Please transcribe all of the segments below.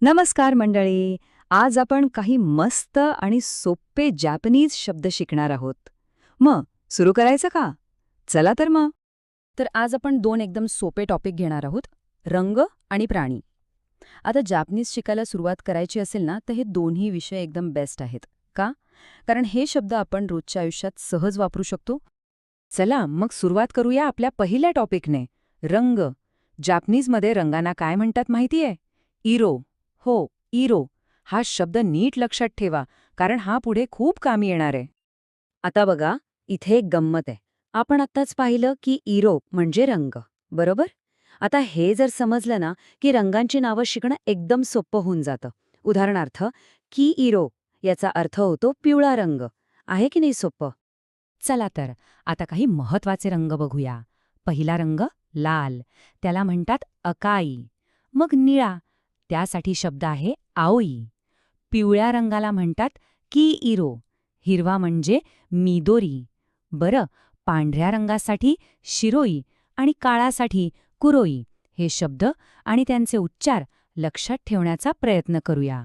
नमस्कार मंडळी. आज आपण काही मस्त आणि सोपे जॅपनीज शब्द शिकणार आहोत. मग सुरू करायचं का? चला तर मग. तर आज आपण दोन एकदम सोपे टॉपिक घेणार आहोत रंग आणि प्राणी. आता जापनीज शिकायला सुरुवात करायची असेल ना तर हे दोन्ही विषय एकदम बेस्ट आहेत. का? कारण हे शब्द आपण रोजच्या आयुष्यात सहज वापरू शकतो. चला मग सुरुवात करूया आपल्या पहिल्या टॉपिकने रंग. जापनीजमध्ये रंगांना काय म्हणतात माहितीये? इरो. हो इरो. हा शब्द नीट लक्षात ठेवा कारण हा पुढे खूप कामी येणार आहे. आता बघा इथे एक गंमत आहे. आपण आत्ताच पाहिलं की इरो म्हणजे रंग बरोबर? आता हे जर समजलं ना की रंगांची नावं शिकणं एकदम सोपं होऊन जातं. उदाहरणार्थ की इरो याचा अर्थ होतो पिवळा रंग. आहे की नाही सोपं? चला तर आता काही महत्त्वाचे रंग बघूया. पहिला रंग लाल. त्याला म्हणतात अकाई. मग निळा. त्यासाठी शब्द आहे आओई. पिवळ्या रंगाला म्हणतात की इरो. हिरवा म्हणजे मिदोरी. बरं पांढऱ्या रंगासाठी शिरोई आणि काळासाठी कुरोई हे शब्द आणि त्यांचे उच्चार लक्षात ठेवण्याचा प्रयत्न करूया.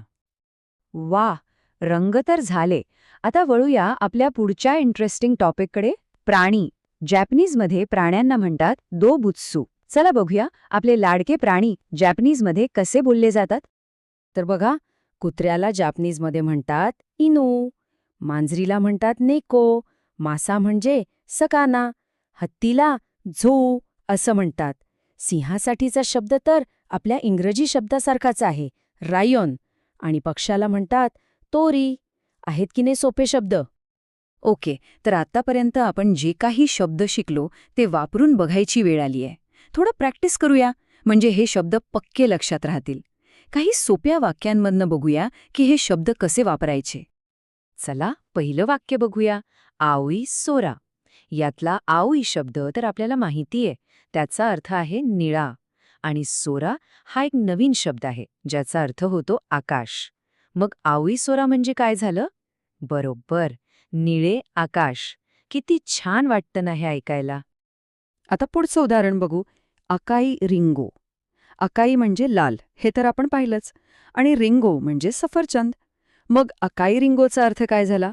वा रंग तर झाले. आता वळूया आपल्या पुढच्या इंटरेस्टिंग टॉपिककडे प्राणी. जॅपनीजमध्ये प्राण्यांना म्हणतात दो बुत्सू चला बघूया आपले लाडके प्राणी जॅपनीजमध्ये कसे बोलले जातात. तर बघा कुत्र्याला जापनीजमध्ये म्हणतात इनो मांजरीला म्हणतात नेको मासा म्हणजे सकाना हत्तीला झो असं म्हणतात. सिंहासाठीचा शब्द तर आपल्या इंग्रजी शब्दासारखाच आहे रायॉन आणि पक्षाला म्हणतात तोरी. आहेत की नाही सोपे शब्द? ओके तर आतापर्यंत आपण जे काही शब्द शिकलो ते वापरून बघायची वेळ आली आहे थोडं प्रॅक्टिस करूया. म्हणजे हे शब्द पक्के लक्षात राहतील. काही सोप्या वाक्यांमधनं बघूया की हे शब्द कसे वापरायचे. चला पहिलं वाक्य बघूया. आवई सोरा. यातला आवई शब्द तर आपल्याला माहिती आहे त्याचा अर्थ आहे निळा. आणि सोरा हा एक नवीन शब्द आहे ज्याचा अर्थ होतो आकाश. मग आवई सोरा म्हणजे काय झालं? बरोबर. निळे आकाश. किती छान वाटतं ना हे ऐकायला. आता पुढचं उदाहरण बघू. Acai Ringo. अकाई म्हणजे लाल हे तर आपण पाहिलंच. आणि रिंगो म्हणजे सफरचंद. मग अकाई रिंगोचा अर्थ काय झाला?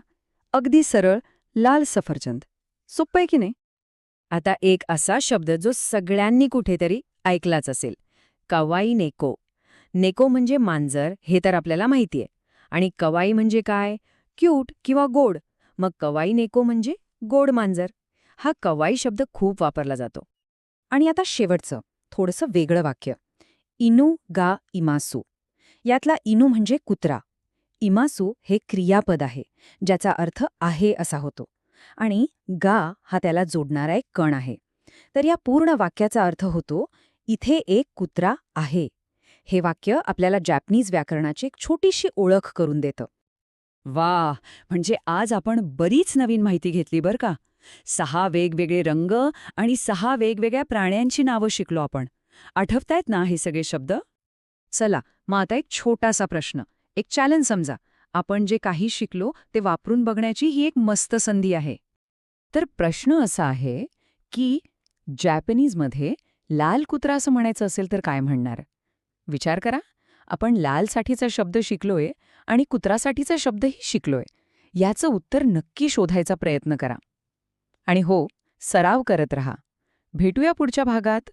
अगदी सरळ लाल सफरचंद. सोपं आहे की नाही? आता एक असा शब्द जो सगळ्यांनी कुठेतरी ऐकलाच असेल. कवाई नेको. नेको म्हणजे मांजर हे तर आपल्याला माहितीये. आणि कवाई म्हणजे काय? क्यूट किंवा गोड. मग कवाई नेको म्हणजे गोड मांजर. हा कवाई शब्द खूप वापरला जातो. आणि आता शेवटचं थोडंसं वेगळं वाक्य. इनू गा इमासू. यातला इनू म्हणजे कुत्रा. इमासू हे क्रियापद आहे ज्याचा अर्थ आहे असा होतो. आणि गा हा त्याला जोडणारा एक कण आहे. तर या पूर्ण वाक्याचा अर्थ होतो इथे एक कुत्रा आहे. हे वाक्य आपल्याला जॅपनीज व्याकरणाची एक छोटीशी ओळख करून देतं. वा म्हणजे आज आपण बरीच नवीन माहिती घेतली बरं का. सहा वेगवेगळे रंग आणि सहा वेगवेगळ्या प्राण्यांची नावं शिकलो आपण. आठवतायत ना हे सगळे शब्द? चला मग आता एक छोटासा प्रश्न. एक चॅलेंज समजा. आपण जे काही शिकलो ते वापरून बघण्याची ही एक मस्त संधी आहे. तर प्रश्न असा आहे की जॅपनीजमध्ये लाल कुत्रा असं म्हणायचं असेल तर काय म्हणणार? विचार करा. आपण लालसाठीचा शब्द शिकलोय आणि कुत्रासाठीचा शब्दही शिकलोय. याचं उत्तर नक्की शोधायचा प्रयत्न करा. आणि हो सराव करत रहा. भेटूया पुढच्या भागात.